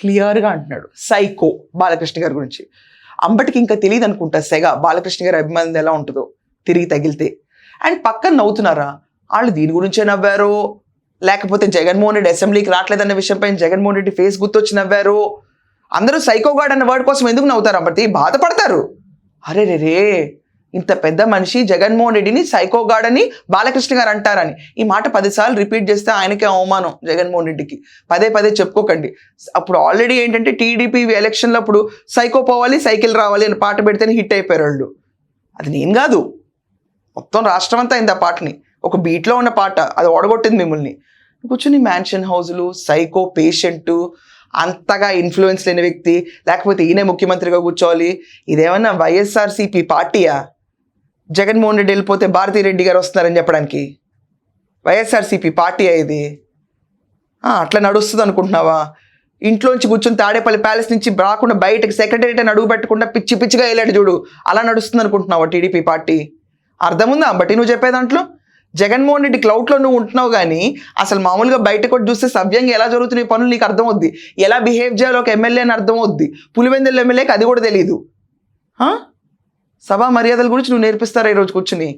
క్లియర్గా అంటున్నాడు. సైకో బాలకృష్ణ గారి గురించి. అంబటికి ఇంకా తెలియదు అనుకుంటా సెగ. బాలకృష్ణ గారి అభిమానులు ఎలా ఉంటుందో తిరిగి తగిలితే. అండ్ పక్కన నవ్వుతున్నారా? వాళ్ళు దీని గురించే నవ్వారు? లేకపోతే జగన్మోహన్ రెడ్డి అసెంబ్లీకి రావట్లేదన్న విషయంపై జగన్మోహన్ రెడ్డి ఫేస్ గుర్తొచ్చి నవ్వారు? అందరూ సైకోగాడ్ అన్న వర్డ్ కోసం ఎందుకు నవ్వుతారు అంబటి? బాధపడతారు. అరే రే రే ఇంత పెద్ద మనిషి జగన్మోహన్ రెడ్డిని సైకోగాడ్ అని బాలకృష్ణ గారు అంటారని. ఈ మాట పదిసార్లు రిపీట్ చేస్తే ఆయనకే అవమానం జగన్మోహన్ రెడ్డికి. పదే పదే చెప్పుకోకండి. అప్పుడు ఆల్రెడీ ఏంటంటే టీడీపీ ఎలక్షన్లో అప్పుడు సైకో పోవాలి సైకిల్ రావాలి అని పాట పెడితేనే హిట్ అయిపోయారు వాళ్ళు. అది నేను కాదు. మొత్తం రాష్ట్రం అంతా అయింది ఆ పాటని. ఒక బీట్లో ఉన్న పాట. అది ఓడగొట్టింది మిమ్మల్ని. కూర్చొని మ్యాన్షన్ హౌజులు సైకో పేషెంట్ అంతగా ఇన్ఫ్లుయెన్స్ లేని వ్యక్తి లేకపోతే ఈయనే ముఖ్యమంత్రిగా కూర్చోవాలి. ఇదేమన్నా వైఎస్ఆర్సీపీ పార్టీయా? జగన్మోహన్ రెడ్డి వెళ్ళిపోతే భారతీ రెడ్డి గారు వస్తున్నారని చెప్పడానికి. వైఎస్ఆర్సీపీ పార్టీ ఇది అట్లా నడుస్తుంది అనుకుంటున్నావా? ఇంట్లోంచి కూర్చొని తాడేపల్లి ప్యాలెస్ నుంచి రాకుండా బయటకి సెక్రటరీ అని అడుగు పెట్టకుండా పిచ్చి పిచ్చిగా వెళ్ళాడు చూడు. అలా నడుస్తుంది అనుకుంటున్నావా టీడీపీ పార్టీ? అర్థం ఉందా బట్టి నువ్వు చెప్పే దాంట్లో. జగన్మోహన్ రెడ్డి క్లౌడ్లో నువ్వు ఉంటున్నావు కానీ అసలు మామూలుగా బయట కూడా చూస్తే సవ్యంగా ఎలా జరుగుతున్నాయి పనులు నీకు అర్థమవుద్ది? ఎలా బిహేవ్ చేయాలో ఒక ఎమ్మెల్యే అని అర్థం అవుద్ది పులివెందుల ఎమ్మెల్యేకి అది కూడా తెలియదు సభా మర్యాదల గురించి నువ్వు నేర్పిస్తారా ఈరోజు కూర్చుని